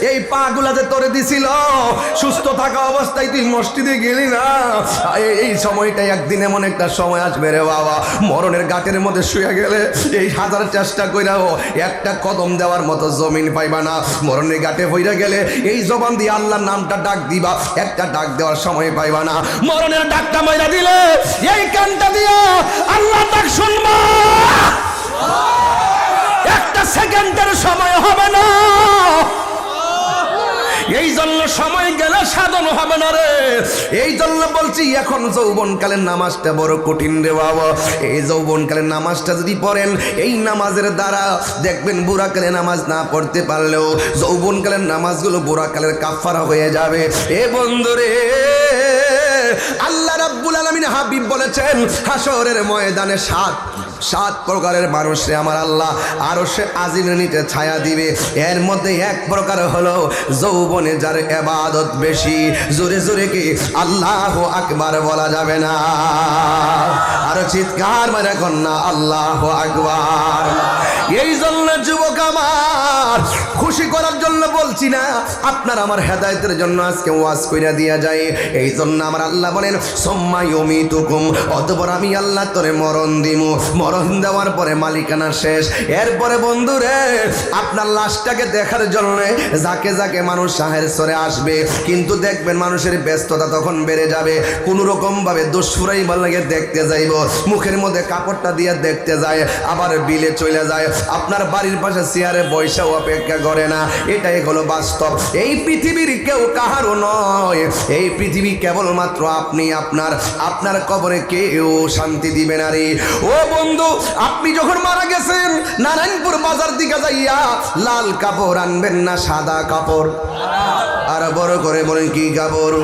এই পা গুলাতে তোরে দিছিল। সুস্থ থাকা অবস্থায় তুই মসজিদে গেলি না। এই- সময়টাই একদিন এমন একটা সময় আসবে রে বাবা। মরণের গাটের মধ্যে শুয়ে গেলে এই হাজার চেষ্টা কইরাও একটা কদম দেওয়ার মতো জমিন পাইবা না। মরণের গাটে হইরা গেলে এই জবান দিয়ে আল্লাহর নামটা ডাক দিবা। একটা ডাক দেওয়ার সময় পাইবা না। মরণের ডাকটা মাইরা দিলে এই কানটা দিয়া আল্লাহ ডাক শুনবা। একটা সেকেন্ডের সময় হবে না। এই জন্য সময় গেলে সাধন হবে না রে। এই জন্য বলছি, এখন যৌবনকালের নামাজটা বড় কঠিন রে বাবা। এই যৌবনকালের নামাজটা যদি পড়েন, এই নামাজের দ্বারা দেখবেন বুড়াকালে নামাজ না পড়তে পারলেও যৌবনকালের নামাজগুলো বুড়াকালের কাফারা হয়ে যাবে। এ বন্ধুরে, আল্লাহ রাব্বুল আলামিন হাবিব বলেছেন হাসরের ময়দানে সাত সাত প্রকারের মানুষে আমার আল্লাহ। আরও সে আজিমের নিচে ছায়া দিবে। এর মধ্যে এক প্রকার হলো যৌবনে যার এবাদত বেশি। জোরে জোরে কি আল্লাহ আকবার বলা যাবে না। আরও চিৎকার মানে কন্যা, আল্লাহ আকবার। এই জন্য যুবক আমার, খুশি করার জন্য বলছি না, আপনার আমার হেদায়তের জন্য আজকে ওয়াজ কইরা দিয়া যায় এই জন্য আমার আল্লাহ বলেন সোম্মাই অমিতুকুম অতপর আমি আল্লাহ তোরে মরণ দিমু। মরণ দেওয়ার পরে মালিকানা শেষ। এরপরে বন্ধুরে আপনার লাশটাকে দেখার জন্য যাকে যাকে মানুষ সাহের সরে আসবে। কিন্তু দেখবেন মানুষের ব্যস্ততা তখন বেড়ে যাবে। কোনো রকম ভাবে দুষ্ফুরাই লাগে দেখতে যাইব। মুখের মধ্যে কাপড়টা দিয়ে দেখতে যায়, আবার বিলে চলে যায়। আপনার বাড়ির পাশে চেয়ারে বৈশাও অপেক্ষা করে না। এটাই হলো বাস্তব। এই পৃথিবীর কেউ কাহারও নয়। এই পৃথিবী কেবলমাত্র আপনি, আপনার আপনার কবরে কেউ শান্তি দিবে না রে। ও বন্ধু আপনি যখন মারা গেছেন নারায়ণপুর বাজার দিকে যাইয়া লাল কাপড় আনবেন না সাদা কাপড়। আর বড় করে বলেন কি কাপড়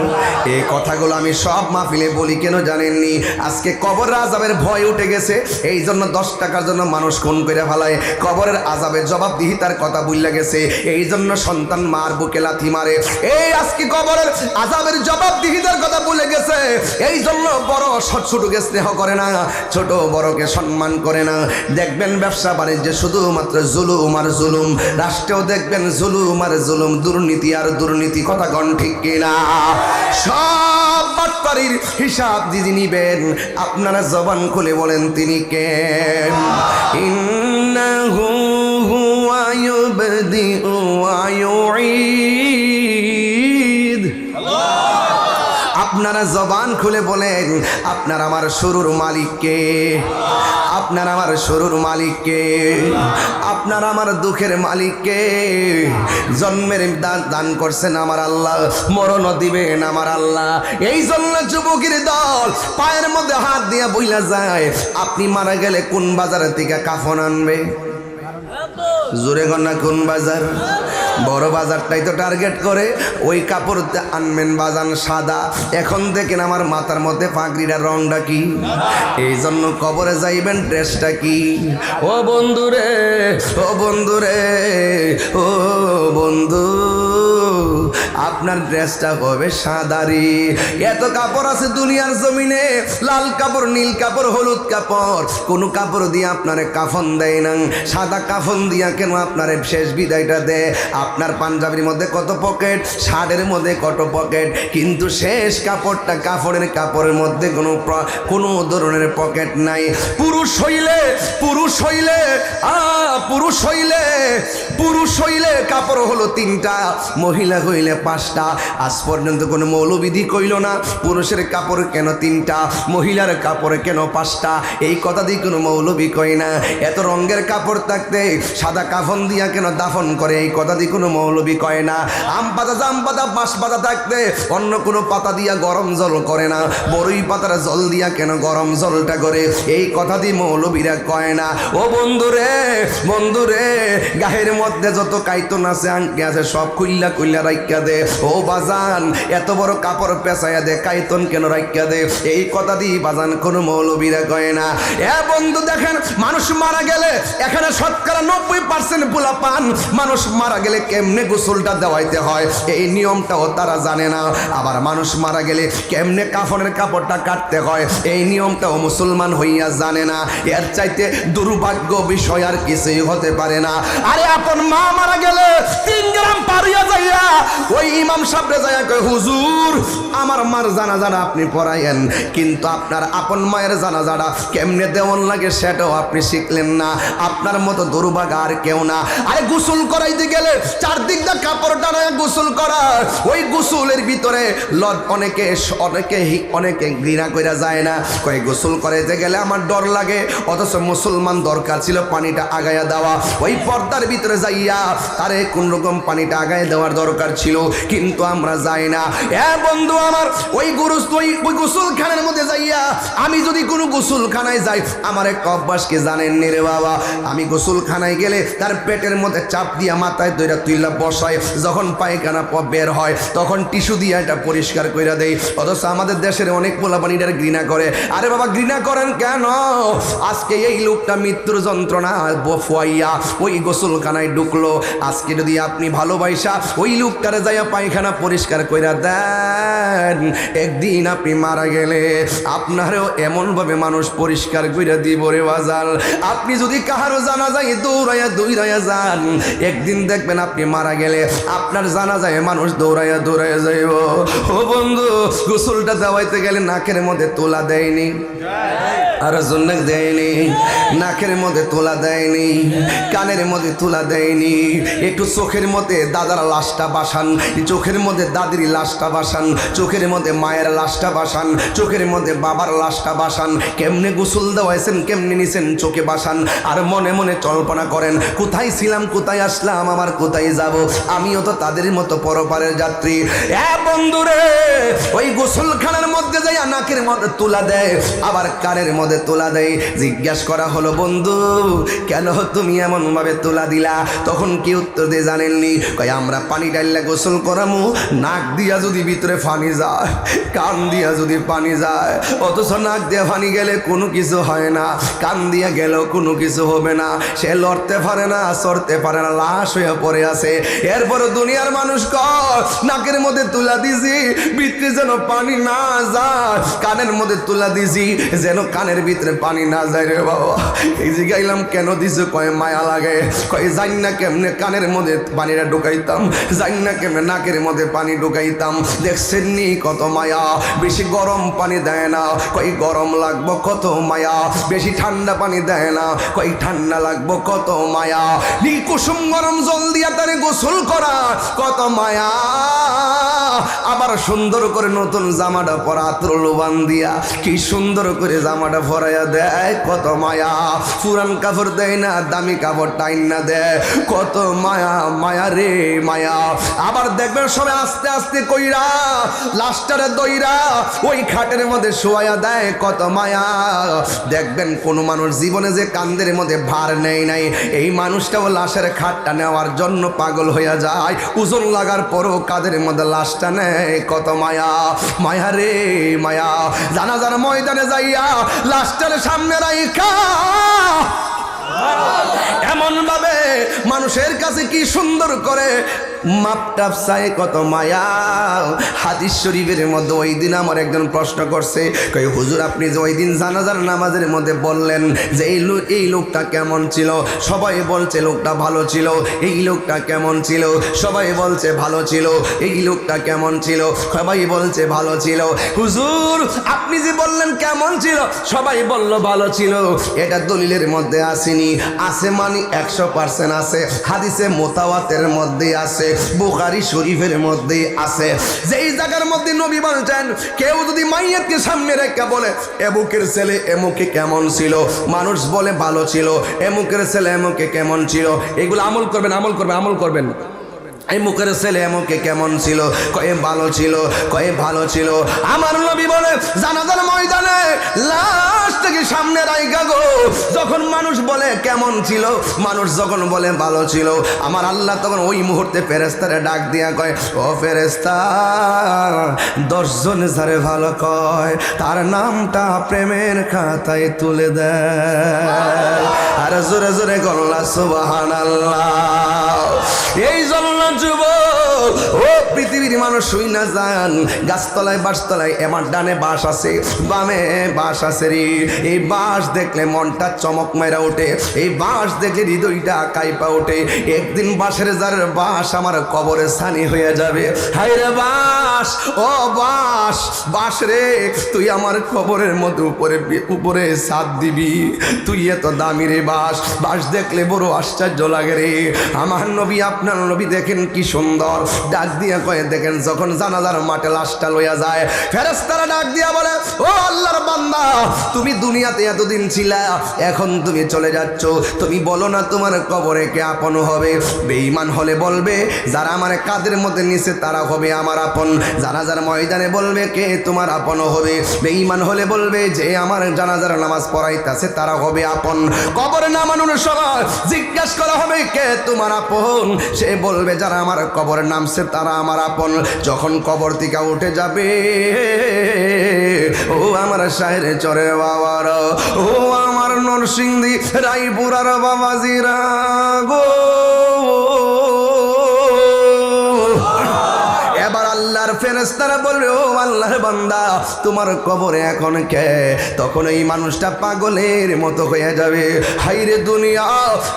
এই কথাগুলো আমি সব মাহফিলে বলি, কেন জানেননি? আজকে কবর আজাবের ভয় উঠে গেছে, এই জন্য দশ টাকার জন্য মানুষ খুন করে ফেলায়। কবরের আজাবের জবাবদিহিতার কথা বুঝলে গেছে, এই জন্য সন্তান মার বুকে লাথি মারে। এই আজকে কবরের আজাবের জবাবদিহিতার কথা ভুলে গেছে, এই জন্য বড় ছোট ছোটকে স্নেহ করে না, ছোট বড়কে সম্মান করে না। দেখবেন ব্যবসা বাণিজ্যে শুধুমাত্র জুলুম আর জুলুম, রাষ্ট্রেও দেখবেন জুলুম আর জুলুম, দুর্নীতি আর দুর্নীতি কথা কন ঠিক কিনা? সব বাটপাড়ির হিসাব দিদি নিবেন। আপনারা জবান খুলে বলেন তিনি কে? আপনারা জবান খুলে বলেন, আপনার আমার শুরুর মালিককে আপনার আমার শুরুর মালিককে, আপনার আমার দুঃখের মালিককে জন্মের দান দান করছেন আমার আল্লাহ মরণ দিবেন আমার আল্লাহ। এই জন্য যুবকের দল পায়ের মধ্যে হাত দিয়া বইলা যায়, আপনি মারা গেলে কোন বাজারের দিকে কাফন আনবে? জোরে গন্না কোন বাজার? বড় বাজারটাই তো টার্গেট করে। ওই কাপড় আনবেন বাজান সাদা। এখন দেখেন আমার মাথার মধ্যে পাঁকড়িটার রংটা কি। এই জন্য কবরে যাইবেন ড্রেসটা কি। ও বন্ধুরে ও বন্ধুরে, ও বন্ধু। আপনার ড্রেসটা হবে সাদারি। এত কাপড় আছে দুনিয়ার জমিনে, লাল কাপড়, নীল কাপড়, হলুদ কাপড়। কোনো কাপড় দিয়ে আপনারে কাফন দেয় না। সাদা কাফন দিয়া কেন আপনারে শেষ বিদায়টা দেয়? আপনার পাঞ্জাবির মধ্যে কত পকেট শার্টের মধ্যে কত পকেট কিন্তু শেষ কাপড়টা কাপড়ের কাপড়ের মধ্যে কোনো কোনো ধরনের পকেট নাই। পুরুষ হইলে পুরুষ হইলে, আ, পুরুষ হইলে পুরুষ হইলে কাপড় হলো তিনটা। মহিলা হইলে পাঁচটা। আজ পর্যন্ত কোনো মৌলবিধি কইল না। পুরুষের কাপড় কেন তিনটা? মহিলার কাপড় কেন পাঁচটা? এই কথা দিয়ে কোনো মৌলবি কয় না। এত রঙের কাপড় থাকতে সাদা কাফন দিয়া কেন দাফন করে? এই কথা দিয়ে কোনো মৌলবি কয় না। আম পাতা, জাম পাতা, বাঁশ পাতা থাকতে অন্য কোনো পাতা দিয়া গরম জল করে না। বড়ই পাতার জল দিয়া কেন গরম জলটা করে? এই কথা দিয়ে মৌলবীরা কয় না। ও বন্ধুরে বন্ধুরে গায়ের মধ্যে যত কাইতন আছে, আংটি আছে, সব খুইল্লা খুইল্লা রাইকা দে। ও বাজান, এত বড় কাপড় পেঁচাইয়া দে, কাইতন কেন দে? এই কথা বাজান কোনো মৌলবীরা কয় না। এ বন্ধু দেখেন, মানুষ মারা গেলে এখানে শতকরা নব্বই পার্সেন্ট পান মানুষ মারা গেলে কেমনে গোসলটা দেওয়াইতে হয়? এই নিয়মটাও তারা জানে না। আবার মানুষ মারা গেলে কেমনে কাফনের কাপড়টা কাটতে হয়? এই নিয়মটাও মুসলমান হইয়া জানে না। এর চাইতে দুর্ভাগ্য বিষয় আর কিছুই হতে পারে না। আরে আপন মা মারা গেলে তিন গ্রাম পারিয়া যাইয়া, ওই ইমাম সাহেবরে যায় কয়, হুজুর, আমার মার জানাজাটা আপনি পড়াইয়েন, কিন্তু আপনার আপন মায়ের কেমনে দেওয়ান লাগে সেটাও আপনি শিখলেন না। আপনার মতো আর কেউ না। আরে গোসল করাইতে গেলে চারদিক কাপড় গোসল করা, ওই গোসলের ভিতরে লদ অনেকে অনেকে অনেকে ঘৃণা কইরা যায় না। কয়, গোসল করাইতে গেলে আমার ডর লাগে, অথচ মুসলমান দরকার ছিল পানিটা আগায়া দেওয়া। ওই পর্দার ভিতরে যাইয়া তারে কোন রকম পানিটা দেওয়ার দরকার ছিল, কিন্তু আমরা যাই না। হ্যাঁ বন্ধু আমার, ওই গুরু ওই ওই গোসলখানার মধ্যে যাইয়া আমি যদি কোনো গোসলখানায় যাই, আমার এক অভ্যাস কি জানেন নি বাবা। আমি গোসলখানায় গেলে তার পেটের মধ্যে চাপ দিয়া মাথায় দইরা তুইলা বসায় যখন পায়খানা বের হয়, তখন টিস্যু দিয়ে এটা পরিষ্কার কইরা দেয় অথচ আমাদের দেশের অনেক পোলাপানিটার ঘৃণা করে। আরে বাবা, ঘৃণা করেন কেন? আজকে এই লোকটা মৃত্যুর যন্ত্রণা ফুয়াইয়া ওই গোসলখানায় ঢুকলো। আজকে যদি আপনি ভালোবাসা ওই লোকটারে যাইয়া পায়খানা পরিষ্কার কইরা দেন। একদিন আপনি মারা গেলে আপনারও এমনভাবে মানুষ পরিষ্কার কইরা দিব রে বাজাল আপনি যদি কাহারও জানা যায় দৌড়াইয়া দৌড়াইয়া যান, একদিন দেখবেন আপনি মারা গেলে আপনার জানা যায় মানুষ দৌড়াইয়া দৌড়াইয়া যাইব। ও বন্ধু, গোসলটা দেওয়াইতে গেলে নাকের মধ্যে তোলা দেয়নি। আর জন্য দেয়নি, নাকের মধ্যে তোলা দেয়নি, কানের মধ্যে তোলা দেয়নি। একটু চোখের মধ্যে দাদার লাশটা বাসান, চোখের মধ্যে দাদির লাশটা বাসান, চোখের মধ্যে মায়ের লাশটা বাসান, চোখের মধ্যে বাবার লাশটা বাসান। কেমনে গোসল দেওয়াইছেন, কেমনে নিছেন চোখে বাসান। আর মনে মনে কল্পনা করেন, কোথায় ছিলাম, কোথায় আসলাম, আমার কোথায় যাব? আমিও তো তাদের মতো পরপারের যাত্রী। এ বন্ধুরে, ওই গোসলখানার মধ্যে যাই নাকের মধ্যে তুলা দেয় আবার কানের মধ্যে তোলা দেয় জিজ্ঞাস করা হলো, বন্ধু, কেন তুমি এমন ভাবে তোলা দিলা? তখন কি উত্তর দিয়ে জানেননি। কই আমরা পানি ডাইলে গোসল করামু, নাক দিয়া যদি ভিতরে ফানি যায়, কান দিয়া যদি পানি যায়, অথচ নাক দিয়া পানি গেলে কোনো কিছু হয় না, কান দিয়া গেলেও কোনো কিছু হবে না। সে লড়তে পারে না সরতে পারে না, লাশ হয়ে পড়ে আছে। এরপরে দুনিয়ার মানুষ ক নাকের মধ্যে তুলা দিছি, ভিতরে যেন পানি না যায়, কানের মধ্যে তুলা দিছি। যেন কানের ভিতরে পানি না যায় রে বাবা। এই যে গাইলাম, কেন দিছে? কয় মায়া লাগে। কয় জানি না কেমনে কানের মধ্যে পানিটা ঢুকাইতাম। জানি না কেমনে নাকের মধ্যে পানি ঢুকাইতাম। দেখছেন নি কত মায়া? বেশি গরম পানি দেয় না। কই গরম লাগবো কত মায়া? বেশি ঠান্ডা পানি দেয় না। কই ঠান্ডা লাগবো কত মায়া? নীল কুসুম গরম জল দিয়া তারে গোসল করা। কত মায়া? আবার সুন্দর করে নতুন জামাটা পরা ত্রলোবান দিয়া, কি সুন্দর করে জামাটা ভরাইয়া দেয়, কত মায়া। পুরান কাপড় দেয় না, দামি কাপড় টাইন না দেয়, কত মায়া মায়া রে, মায়া। আবার দেখবেন সবাই আস্তে আস্তে কইরা লাস্টারে দইরা ওই খাটের মধ্যে শোয়া দেয়, কত মায়া। দেখবেন কোন মানুষ জীবনে যে কান্দের মধ্যে ভার নেই নাই, এই মানুষটাও লাশের খাটটা নেওয়ার জন্য পাগল হইয়া যায়, ওজন লাগার পরও কাদের মধ্যে লাশটা নেয় কত মায়া। মায়া রে মায়া জানাজার ময়দানে যাইয়া লাস্টের সামনে রাইখা। এমন ভাবে মানুষের কাছে কি সুন্দর করে মাপটাপ চাই কত মায়া। হাদিস শরীফের মধ্যে ওই দিন আমার একজন প্রশ্ন করছে কই হুজুর, আপনি যে ওই দিন জানাজার নামাজের মধ্যে বললেন যে এই লোক এই লোকটা কেমন ছিল? সবাই বলছে লোকটা ভালো ছিল। এই লোকটা কেমন ছিল? সবাই বলছে ভালো ছিল। এই লোকটা কেমন ছিল? সবাই বলছে ভালো ছিল। হুজুর, আপনি যে বললেন কেমন ছিল, সবাই বলল ভালো ছিল। এটা দলিলের মধ্যে আসেনি। আছে মানে একশো পার্সেন্ট আছে হাদিসে মোতাওয়াতের মধ্যে আছে বুখারি শরীফের মধ্যে আছে। যেই জায়গার মধ্যে নবী বলছেন, কেউ যদি মাইয়াতকে সামনে রেখে বলে, এমুকের ছেলে এমুকে কেমন ছিল? মানুষ বলে, ভালো ছিল। এমুকের ছেলে এমুকে কেমন ছিল? এগুলো আমল করবেন আমল করবেন আমল করবেন। এই মুখের ছেলে এমকে কেমন ছিল? কয়ে ভালো ছিল, কয়ে ভালো ছিল। আমার নবী বলে, জানাজার ময়দানে লাশ থেকে সামনে রাইকা গো। যখন মানুষ বলে কেমন ছিল, মানুষ যখন বলে ভালো ছিল, আমার আল্লাহ তখন ওই মুহূর্তে ফেরেস্তারে ডাক দিয়া কয়, ও ফেরেস্তা দশজন যারে ভালো কয়, তার নামটা প্রেমের খাতায় তুলে দেয় আর জোরে জোরে গল্লা সুবাহান আল্লাহ এই জন্য যুব ও পৃথিবীর মানুষ, শুই না যান। গাছতলায় বাসতলায় এমার ডানে বাস আছে, বামে বাস আছে রে। এই বাস দেখলে মনটা চমক মেরা ওঠে। এই বাস দেখলে হৃদয়টা কাইপা ওঠে। একদিন বাসের যার বাস আমার কবরে সানি হয়ে যাবে। হায় রে বাস ও বাস বাস রে, তুই আমার কবরের মধ্যে উপরে উপরে সাত দিবি। তুই এত দামি রে বাস বাস দেখলে বড় আশ্চর্য লাগে রে। আমার নবী, আপনার নবী দেখেন কি সুন্দর। ডাক দিয়া কয়ে, দেখেন, যখন জানাজার মাঠে লাশটা লইয়া যায় ফেরেস্তারা ডাক দিয়া বলে, ও আল্লাহর বান্দা, তুমি দুনিয়াতে এতদিন ছিলা, এখন তুমি চলে যাচ্ছ। তুমি বলো না তোমার কবরে কে আপন হবে? বেঈমান হলে বলবে, যারা আমার কাদের মধ্যে নিচে তারা হবে আমার আপন। জানাজার ময়দানে বলবে কে তোমার আপন হবে? বেঈমান হলে বলবে, যে আমার জানাজার নামাজ পড়াইতাছে তারা হবে আপন। কবরে নামানোর সময় জিজ্ঞাসা করা হবে, কে তোমার আপন? সে বলবে, যারা আমার কবরে নামছে তারা আমার আপন। যখন কবর থেকে উঠে যাবে, ও আমার শাহের চরে বাবার, ও আমার নরসিংদী, রায়পুরার বাবাজিরা গো। ফেরেস্তারা বলবে, ও আল্লাহর বান্দা, তোমার কবরে এখন কে? তখন এই মানুষটা পাগলের মতো হয়ে যাবে। হাইরে দুনিয়া,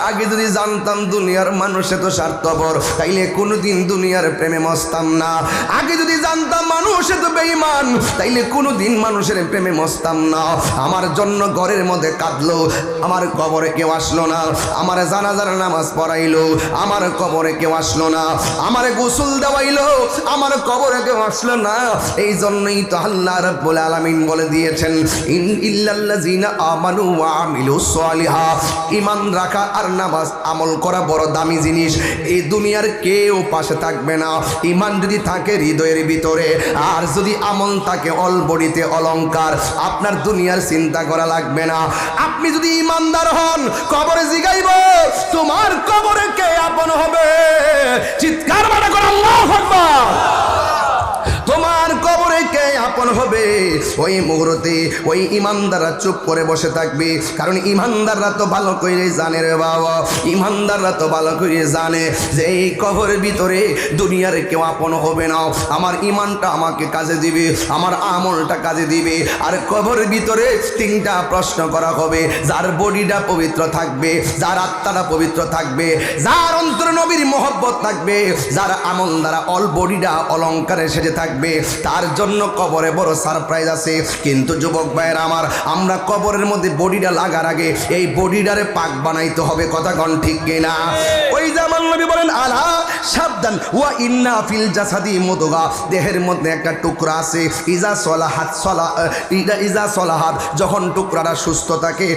আগে যদি জানতাম দুনিয়ার মানুষ এত স্বার্থপর, তাইলে কোনোদিন দুনিয়ার প্রেমে মস্তাম না। আগে যদি জানতাম মানুষ এত বেইমান তাইলে কোনোদিন মানুষের প্রেমে মস্তাম না। আমার জন্য ঘরের মধ্যে কাঁদলো, আমার কবরে কেউ আসলো না। আমার জানাজার নামাজ পড়াইলো, আমার কবরে কেউ আসলো না। আমার গোসল দেওয়াইলো, আমার কবরে কেউ আসলো না। এই জন্যই তো আল্লাহ রাব্বুল আলামিন বলে দিয়েছেন, ইন ইল্লাল্লাযিনা আমানু ওয়া আমিলুস সালিহা। ঈমান রাখা আর নামাজ আমল করা বড় দামি জিনিস। এই দুনিয়ার কেউ পাশে থাকবে না। ঈমান যদি থাকে হৃদয়ের ভিতরে, আর যদি আমল থাকে অলবড়িতে অলংকার আপনার দুনিয়ার চিন্তা করা লাগবে না। আপনি যদি ইমানদার হন, কবরে জিগাইব, তোমার কবরে কে আপন হবে? চিৎকার মানে করে আল্লাহু আকবার। কবরে কে আপন হবে। ওই মুহূর্তে ওই ইমানদাররা চুপ করে বসে থাকবে। কারণ ইমানদাররা তো ভালো করে জানে রে বাবা। ইমানদাররা তো ভালো করে জানে যে এই কবরের ভিতরে দুনিয়ার কেউ আপন হবে না। আমার ইমানটা আমাকে কাজে দিবে, আমার আমলটা কাজে দিবে। আর কবরের ভিতরে তিনটা প্রশ্ন করা হবে। যার বডিটা পবিত্র থাকবে, যার আত্মাটা পবিত্র থাকবে, যার অন্তর নবীর মহব্বত থাকবে, যার আমল দ্বারা অল বডিটা অলঙ্কারে সেজে থাকবে, তার জন্য কবরে বড় সারপ্রাইজ আছে। কিন্তু যুবক ভাইয়ের আমার আমরা কবরের মধ্যে বডিটা লাগার আগে এই বডিটারে পাক বানাইতে হবে কথা কন ঠিক কিনা? ওই জামান নবী বলেন আলা সাবধান ওয়া ইন্না ফিল জাসাদি মুদগা। দেহের মধ্যে একটা টুকরা আছে ইজা সলাহাত সলা ইজা ইজা সলাহাত। যখন টুকরাটা সুস্থ থাকে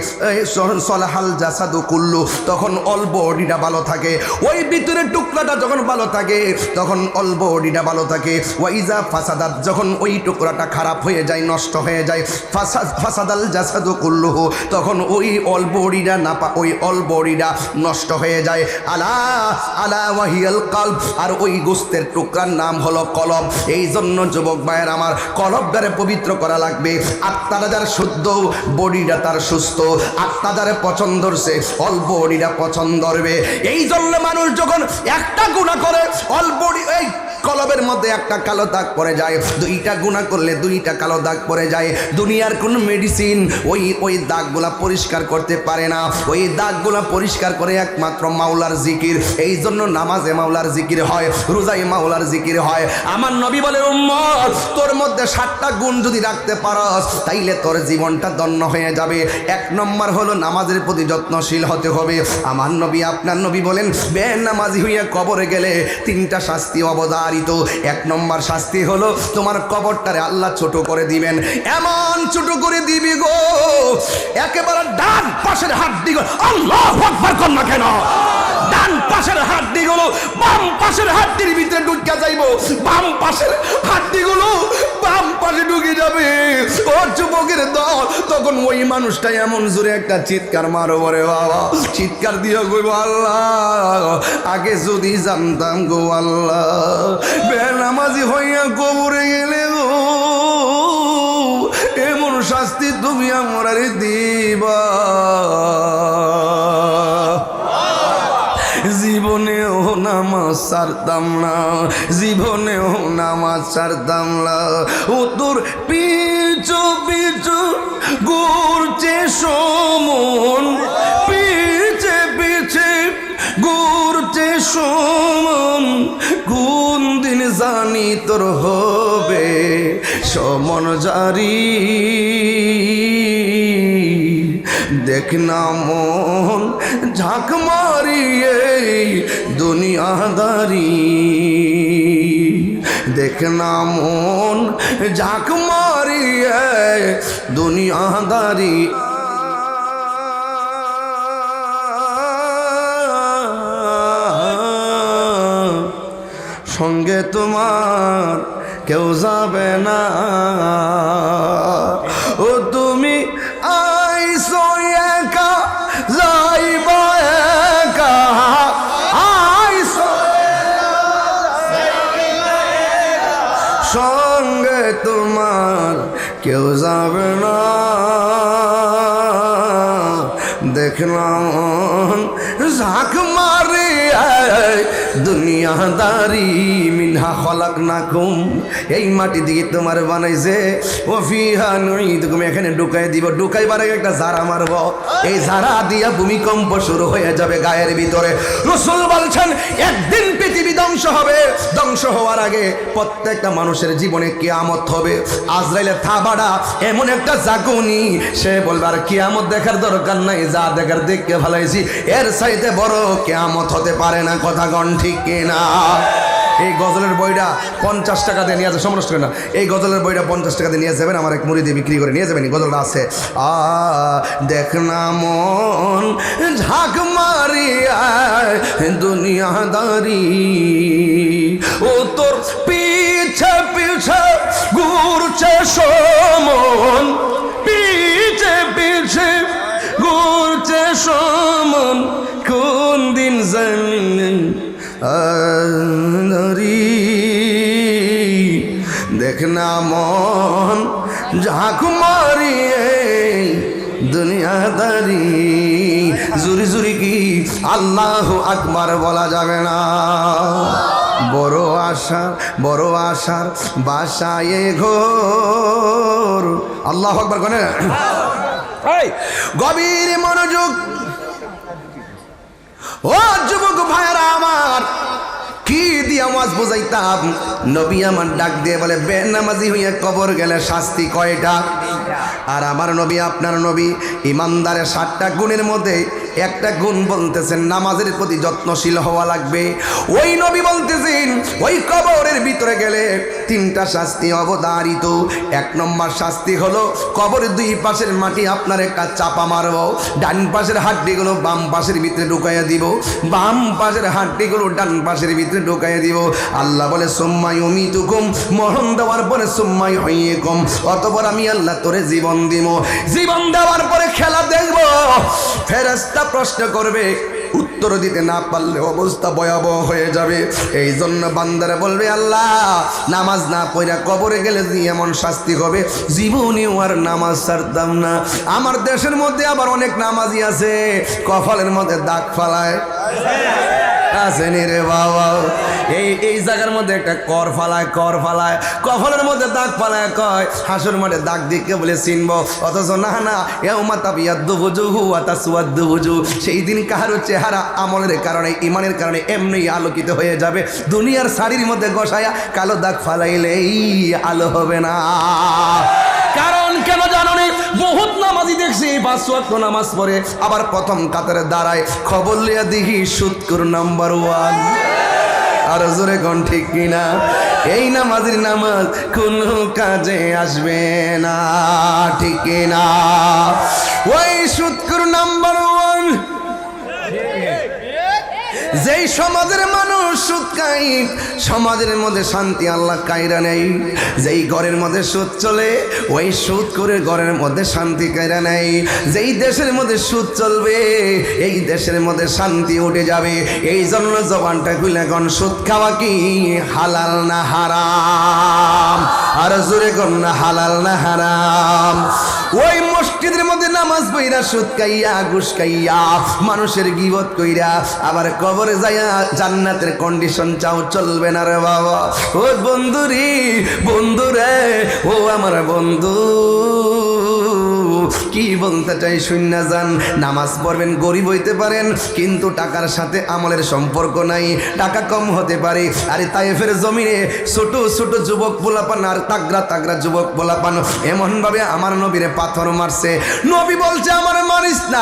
সলাহাল জাসাদু কুল্লু তখন অল বডিটা ভালো থাকে। ওই ভিতরের টুকরাটা যখন ভালো থাকে তখন অল বডিটা ভালো থাকে। ওয়া ইজা ফাসাদাত যখন ওই টুকরাটা খারাপ হয়ে যায়, নষ্ট হয়ে যায়। ফাসাদ, ফাসাদাল জাসাদু কুল্লুহু। তখন ওই অল বডিটা না পা ওই অল বডিটা নষ্ট হয়ে যায়। আলা আলা ওয়াহিয়াল কলব। আর ওই গোস্তের টুকরার নাম হলো কলব। এই জন্য যুবক ভাইয়ের আমার কলবটারে পবিত্র করা লাগবে। আত্মাটা যার শুদ্ধ বডিটা তার সুস্থ। আত্মা যারে পছন্দ সে অল বডিটা পছন্দ এই জন্য মানুষ যখন একটা গুণা করে অল বডি এই কলবের মধ্যে একটা কালো দাগ পড়ে যায়, দুইটা গুণা করলে দুইটা কালো দাগ পড়ে যায়। দুনিয়ার কোন মেডিসিন ওই ওই দাগগুলা পরিষ্কার করতে পারে না। ওই দাগগুলা পরিষ্কার করে একমাত্র মাওলার জিকির। এই জন্য নামাজে মাওলার জিকির হয় রোজাই মাওলার জিকির হয়। আমার নবী বলে, উম্মত, তোর মধ্যে সাতটা গুণ যদি রাখতে পারস, তাইলে তোর জীবনটা দন্য হয়ে যাবে। এক নম্বর হলো নামাজের প্রতি যত্নশীল হতে হবে। আমার নবী, আপনার নবী বলেন বে নামাজি হইয়া কবরে গেলে তিনটা শাস্তি অবধারিত এক নম্বর শাস্তি হলো তোমার কবরটারে আল্লাহ ছোট করে দিবেন। এমন ছোট করে দিবি গো, একেবারে ডান পাশের হাত দিগ আল্লাহ আকবার কর না কেন? ডান পাশের হাত হাড্ডিগুলো বাম পাশের হাড্ডির ভিতরে ঢুকিয়া যাইব। বাম পাশের হাড্ডিগুলো বাম পাশে ঢুকে যাবে। ও যুবকের দল। তখন ওই মানুষটা এমন জোরে একটা চিৎকার মারো বরে বাবা। চিৎকার দিয়ে গো আল্লাহ। আগে যদি জানতাম গো আল্লাহ। বেনামাজি হইয়া কবরে গেলে গো। এমন শাস্তি তুমি আমার দিবা। জীবনেও নামাজ ছাড়তাম না। জীবনেও নামাজ ছাড়তাম না ও তোর পিছু পিছু, ঘুরছে সমন। পিছে পিছে, ঘুরছে সমন। কোন দিন জানি তোর হবে সমন জারি। দেখ না মন ঝাঁক মারিয়ে দুনিয়াদারি। না মন ঝাঁক মারিয়ে দুনিয়াদারি। সঙ্গে তোমার কেউ যাবে না। সঙ্গে তোমার কেউ যাবে না। দেখলাম ঝাঁক মারে দুনিয়াদারি মিনহা খলাক নাকুম এই মাটি দিয়ে তোমার বানাইছে। ও ফিহা নই তুমি এখানে ঢুকাই দিব। ঢুকাইবার আগে একটা ঝাড়া মারব। এই ঝাড়া দিয়া ভূমিকম্প শুরু হয়ে যাবে গায়ের ভিতরে। রসুল বলছেন, একদিন পৃথিবী ধ্বংস হবে। ধ্বংস হওয়ার আগে প্রত্যেকটা মানুষের জীবনে কিয়ামত হবে। আজরাইলের থাবাড়া এমন একটা জাগুনি। সে বলবার কিয়ামত দেখার দরকার নাই, যা দেখার দেখকে ভালাইছি। এর সাইতে বড় কিয়ামত হতে পারে না, কথা গণ ঠিক কিনা? এই গজলের বইটা পঞ্চাশ টাকা দিয়ে নিয়ে যাবে, সমস্ত না। এই গজলের বইটা পঞ্চাশ টাকা দিয়ে নিয়ে যাবেন, আমার এক মুড়ি দিয়ে বিক্রি করে নিয়ে যাবেন গজলটা আছে, আ, দেখ না মন, ঝাঁক মারিয়া দুনিয়াদারি। ও তোর পিছে পিছে ঘুরছে সমন, পিছে পিছে ঘুরছে সমন কোন দিন জানি দেখ না মন ঝাঁক মারিয়ে দুনিয়াদারি। জুরি জুরি কি আল্লাহ আকবার বলা যাবে না? বড় আশা বড় আশার বাসায় ঘোর। আল্লাহ আকবার কনে। গভীর মনোযোগ ও যুবক ভাইরা আমার, কি দিয়ে মাছ বোঝাইতাম? নবী আমার ডাক দিয়ে বলে, বেনামাজি হইয়া কবর গেলে শাস্তি কয়টা? আর আমার নবী, আপনার নবী, ইমানদারের সাতটা গুণের মধ্যে একটা গুণ বলতেছেন, নামাজের প্রতি যত্নশীল হওয়া লাগবে। ওই নবী বলতেছেন, ওই কবরের ভিতরে গেলে তিনটা শাস্তি অবধারিত। এক নম্বর শাস্তি হলো কবরের দুই পাশের মাটি আপনার একটা চাপা মারব, ডান পাশের হাড্ডিগুলো বাম পাশের ভিতরে ঢুকাইয়া দিব, বাম পাশের হাড্ডিগুলো ডান পাশের ভিতরে ঢুকাইয়া দিব। আল্লাহ বলে, সোম্মাই অমিতুকুম মরণ দেওয়ার পরে সোম্মাই হইয়ে কম অতপর আমি আল্লাহ তোরে জীবন দিব। জীবন দেওয়ার পরে খেলা দেখব। ফেরেস্তা প্রশ্ন করবে, উত্তর দিতে না পারলে অবস্থা ভয়াবহ হয়ে যাবে। এই জন্য বান্দারা বলবে, আল্লাহ, নামাজ না পড়া কবরে গেলে যে এমন শাস্তি হবে? জীবনেও আর নামাজ ছাড়তাম না। আমার দেশের মধ্যে আবার অনেক নামাজি আছে কফালের মধ্যে দাগ ফালায়। বাবা। এই এই জায়গার মধ্যে একটা কর ফালায় কর ফালায়, কফলের মধ্যে দাগ ফালায় কয়, হাসুর মাঠে দাগ দিকে বলে চিনব। অথচ না না এও বুঝু সুয়াদ্দু বুঝু সেই দিন কাহারও চেহারা আমলের কারণে, ইমানের কারণে এমনি আলোকিত হয়ে যাবে। দুনিয়ার শাড়ির মধ্যে গসায়া কালো দাগ ফালাইলেই আলো হবে না। কারণ কেন জানো নামাজি দেখছি, পাঁচ ওয়াক্ত নামাজ পড়ে, আবার প্রথম কাতারে দাঁড়ায়, খবর লিয়া দেখি সুৎকুর নাম্বার ওয়ান। আর জোরে কোন ঠিক কিনা? এই নামাজের নামাজ কোনো কাজে আসবে না, ঠিক কিনা? ওই সুৎকুর নাম্বার ওয়ান। যেই সমাজের মানুষ সুদ খাই। সমাজের মধ্যে শান্তি আল্লাহ কায়রা নেই। যেই ঘরের মধ্যে সুদ চলে, ওই সুদ করে ঘরের মধ্যে শান্তি কায়রা নেই। যেই দেশের মধ্যে সুদ চলবে, এই দেশের মধ্যে শান্তি উঠে যাবে। এই জন্য জবানটা খুলে এখন সুদ খাওয়া কি হালাল না হারাম? আর জোরে কন না হালাল না হারাম? ওই মসজিদের মধ্যে নামাজ পইরা সুদ খাইয়া, ঘুষ খাইয়া, মানুষের গিবত কইরা আবার কবরে যাইয়া জান্নাতের কন্ডিশন চাও চলবে না রে বাবা। ও বন্ধুরি, বন্ধুরে, ও আমার বন্ধু। কি বলতে চাই শূন্য যান। নামাজ পড়বেন, গরিব হইতে পারেন, কিন্তু টাকার সাথে আমলের সম্পর্ক নাই। টাকা কম হতে পারে। আরে তাইফের জমিনে ছোট ছোট যুবক পোলাপান আর তাগরা তাগরা যুবক পোলাপান এমন ভাবে আমার নবীরে পাথর মারছে। নবী বলছে, আমার মারিস না।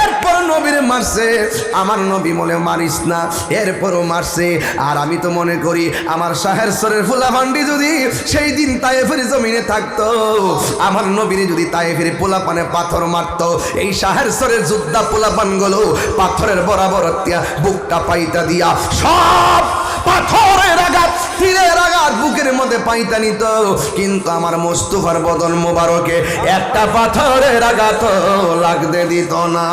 এরপর নবীরে মারছে। আমার নবী বলে, মারিস না। এরপরও মারছে। আর আমি তো মনে করি, আমার শাহের সরের ফুলাভান্ডি যদি সেই দিন তাইফের জমিনে থাকতো, আমার নবীরে যদি তাইফের পোলাপানে পাথর মারত। এই শাহের সরের যোদ্ধা পোলাপানগুলো। পাথরের বরাবর বুকটা পাইতা দিয়া সব পাথরের আঘাত, তীরের আঘাত বুকের মধ্যে পাইতা নিত। কিন্তু আমার মোস্তফার বদন মোবারকে একটা পাথরের আঘাত লাগতে দিত না।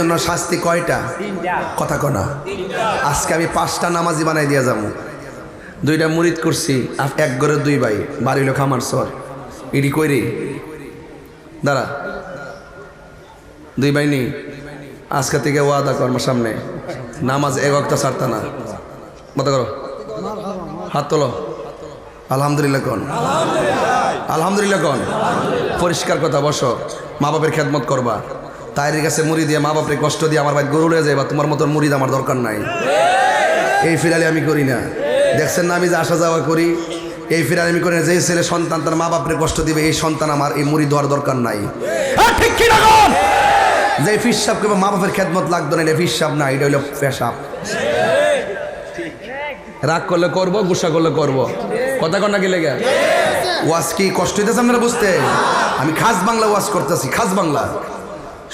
জন্য শাস্তি কয়টা? কথা কনা আজকে আমি পাঁচটা নামাজি বানাই দিয়া যাব। দুইটা মুরিদ করছি এক ঘরে দুই ভাই। বাড়ি লোক আমার সর ইডি কইরে দাঁড়া। দুই ভাই নেই আজকে থেকে ওয়াদা কর আমার সামনে। নামাজ এক অক্ত ছাড়তা না। মতো করো হাত তোলো। আলহামদুলিল্লাহ কন। আলহামদুলিল্লাহ। কন। পরিষ্কার কথা বসো। মা বাপের খেদমত করবা। তাইরের কাছে মুড়ি দিয়ে মা বাপরে কষ্ট দিয়ে আমার ভাই গরু লয়ে যাইবা তোমার মতন মুড়িদ আমার দরকার নাই। এই ফিরালে আমি করি না। দেখছেন না আমি যে আসা যাওয়া করি? এই ফিরালে আমি করি না যে ছেলে সন্তান তার মা বাপরে কষ্ট দিবে এই সন্তান আমার এই মুড়ি দেওয়ার দরকার নাই। ঠিক কি? যে ফিসাব করবে মা বাপের খেদমত লাগতো না এটা ফিস সাপ না এটা হইল পেশাব। রাগ করলে করব গুসা করলে করব। কথা না গেলে গে ওয়াজ কি কষ্ট হইতেছে আপনারা বুঝতে? আমি খাস বাংলা ওয়াজ করতেছি খাস বাংলা।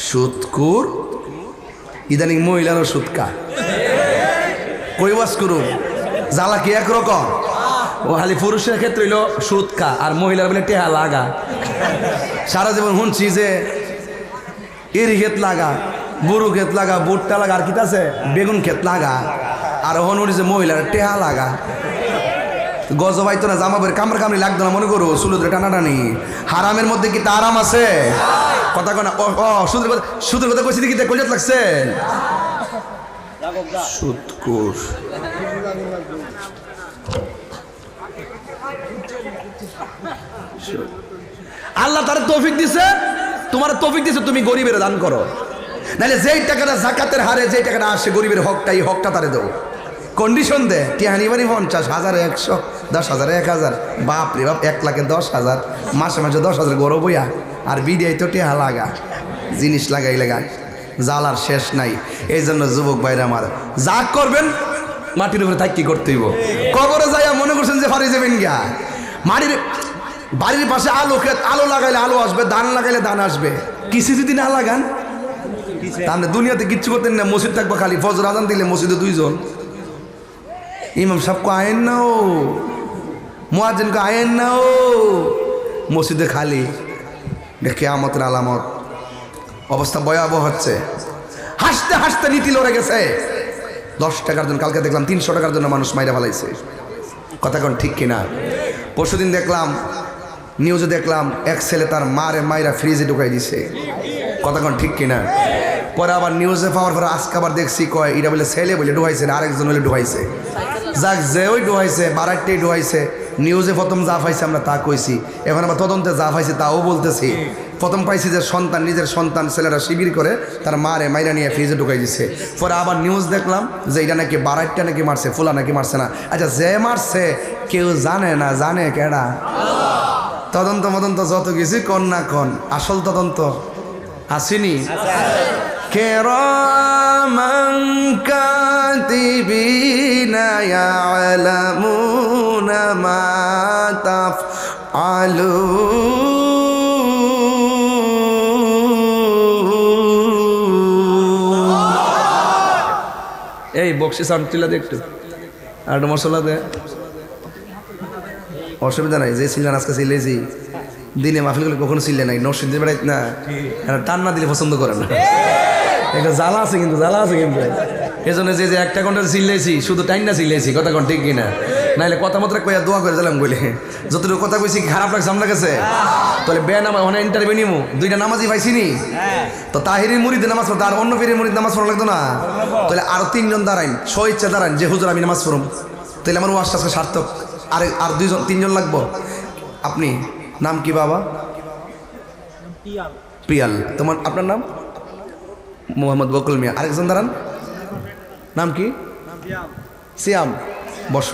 সুৎকুর? ইদানিং মহিলারও সুৎকা। কই ওয়াজ করুন জ্বালা কি একরকম ও খালি পুরুষের ক্ষেত্রে হইল সুৎকা আর মহিলার বলে টেহা লাগা। সারা জীবন শুনছি যে এর ক্ষেত লাগা বুড়ো ক্ষেত লাগা বুটটা লাগা, আর কি আছে? বেগুন ক্ষেত লাগা। আর হন উঠেছে মহিলার টেহা লাগা। গজবাই তো না জামাবের কামড় কামড়ি লাগতো না, মনে করো সুলুদের টানাটানি। হারামের মধ্যে কি তা আরাম আছে? কথা কনা ও সুদের কথা সুদের কথা কইছি দেখি কইজাত লাগছে। সুদকুর আল্লাহ তার তৌফিক দিছে। তোমার তৌফিক দিছে তুমি গরিবের দান করো। নাহলে যেই টাকাটা জাকাতের হারে যেই টাকাটা আসে গরিবের হকটা এই হকটা তারে দেবো কন্ডিশন দে। টিহানি বানি পঞ্চাশ হাজার, একশো, দশ হাজার, এক হাজার। বাপ রে বাপ, এক লাখে দশ হাজার। মাসে মাসে দশ হাজার গরো বইয়া। আর বিডিআই তো টেহা লাগা। জিনিস লাগাই লাগাই জ্বালার শেষ নাই। এই জন্য যুবক ভাইরা আমার, যা করবেন, মাটির উপরে থাকি করতে হইব। কবরে যাইয়া মনে করছেন যে হারিয়ে যাবেন গিয়া। মাটির, বাড়ির পাশে আলো ক্ষেত, আলো লাগাইলে আলো আসবে, ধান লাগাইলে ধান আসবে। কিছু যদি না লাগান? তাহলে দুনিয়াতে কিচ্ছু করতেন না, মসজিদ থাকব খালি। ফজর আজান দিলে মসজিদে দুইজন। ইমাম সাহেব কো আয়েন না ও। মুয়াজ্জিন কো আয়েন না ও। মসজিদে খালি। দেখে আমতের আলামত। অবস্থা ভয়াবহ হচ্ছে। হাসতে হাসতে নীতি লড়ে গেছে। দশ টাকার জন্য কালকে দেখলাম তিনশো টাকার জন্য মানুষ মাইরা ফেলাইছে। কথা কোন ঠিক কিনা? পরশুদিন দেখলাম নিউজে দেখলাম, এক ছেলে তার মারে মাইরা ফ্রিজে ঢুকাই দিছে। কথা কোন ঠিক কিনা? পরে আবার নিউজে পাওয়ার পরে আজকে আবার দেখছি, কয়, এটা বলে ছেলে বলে ডুবাইছে না, আরেকজন বলে ডুবাইছে যাক, যে ওই ডুবাইছে বারাইটেই ডুবাইছে নিউজে প্রথম যা পাইছে আমরা তা কইছি। এখন আবার তদন্তে যা পাইছে তাও বলতেছি। প্রথম পাইছি যে সন্তান, নিজের সন্তান, ছেলেরা শিবির করে তার মারে মাইরা নিয়ে ফ্রিজে ঢুকাই দিছে। পরে আবার নিউজ দেখলাম যে এটা নাকি বারাইটটা নাকি মারছে, ফুলা নাকি মারছে না। আচ্ছা যে মারছে, কেউ জানে না, জানে কেডা? তদন্ত মদন্ত যত কিছু কন না কন, আসল তদন্ত আসেনি কেরামান কাতিবিনা ইয়ালামুনা মা তাফআলুন এই বক্সি তুলে দে একটু। আর একটু মশলা দে। অসুবিধা নাই যে ছিলেন আজকে সিলেছি দিনে মাহফিলগুলো কখনো ছিলে নাই নরসিংদীর বেড়াইত না টান না দিলে পছন্দ করে না। একটা জ্বালা আছে কিন্তু জ্বালা আছে কিন্তু। এই জন্য যে যে একটা ঘণ্টা চিল্লেছি শুধু টাইম না চিল্লেছি কথা কোন ঠিক কিনা? নাইলে কথা মতো কইয়া দোয়া করে দিলাম বলে। যতটুকু কথা কইছি খারাপ লাগছে আপনার কাছে? তাহলে বে নামা ওখানে ইন্টারভিউ নিমু দুইটা নামাজই পাইছি নি। তো তাহিরি মুড়িতে নামাজ পড়তো আর অন্য ফিরির মুড়িদ নামাজ পড়া লাগতো না। তাহলে আরও তিনজন দাঁড়াইন। স্ব ইচ্ছা দাঁড়াইন যে হুজুর আমি নামাজ পড়ুম। তাহলে আমার ওয়াজটা আজকে সার্থক। আর আর দুইজন তিনজন লাগবো। আপনি নাম কি বাবা? পিয়াল। তোমার আপনার নাম? মোহাম্মদ বকুল মিয়া। আরেকজন দাঁড়ান। নাম কি? সিয়াম। বর্ষ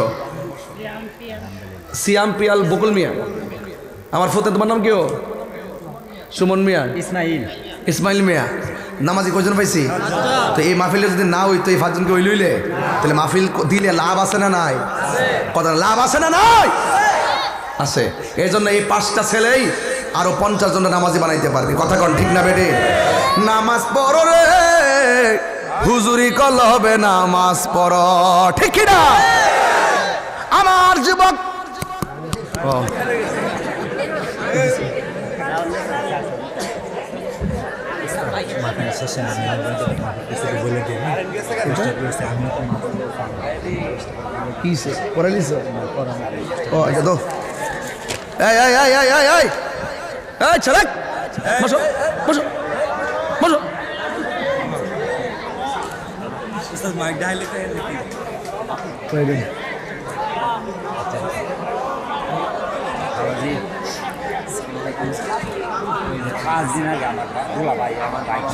সিয়াম পিয়াল বকুল মিয়া। আমার ফোতে তোমার নাম কেউ সুমন মিয়া। ইসমাইল। ইসমাইল মিয়া। নামাজি কয়জন পাইছি? তো এই মাহফিলে যদি না হইতো এই পাঁচজনকে ওই লইলে তাহলে মাহফিল দিলে লাভ আছে না নাই? কথা লাভ আছে না নাই? আছে। এই জন্য এই পাঁচটা ছেলেই আরও পঞ্চাশ জন নামাজি বানাইতে পারবে। কথা কন ঠিক না বেটে? নামাজ পড়ো রে। হুজুরি কল হবে নামাজ পড়। ঠিক না আমার যুবক। ছেলে বসো বসো। বসো পাঁচ দিন আগে আমার ভাই আমার বাইক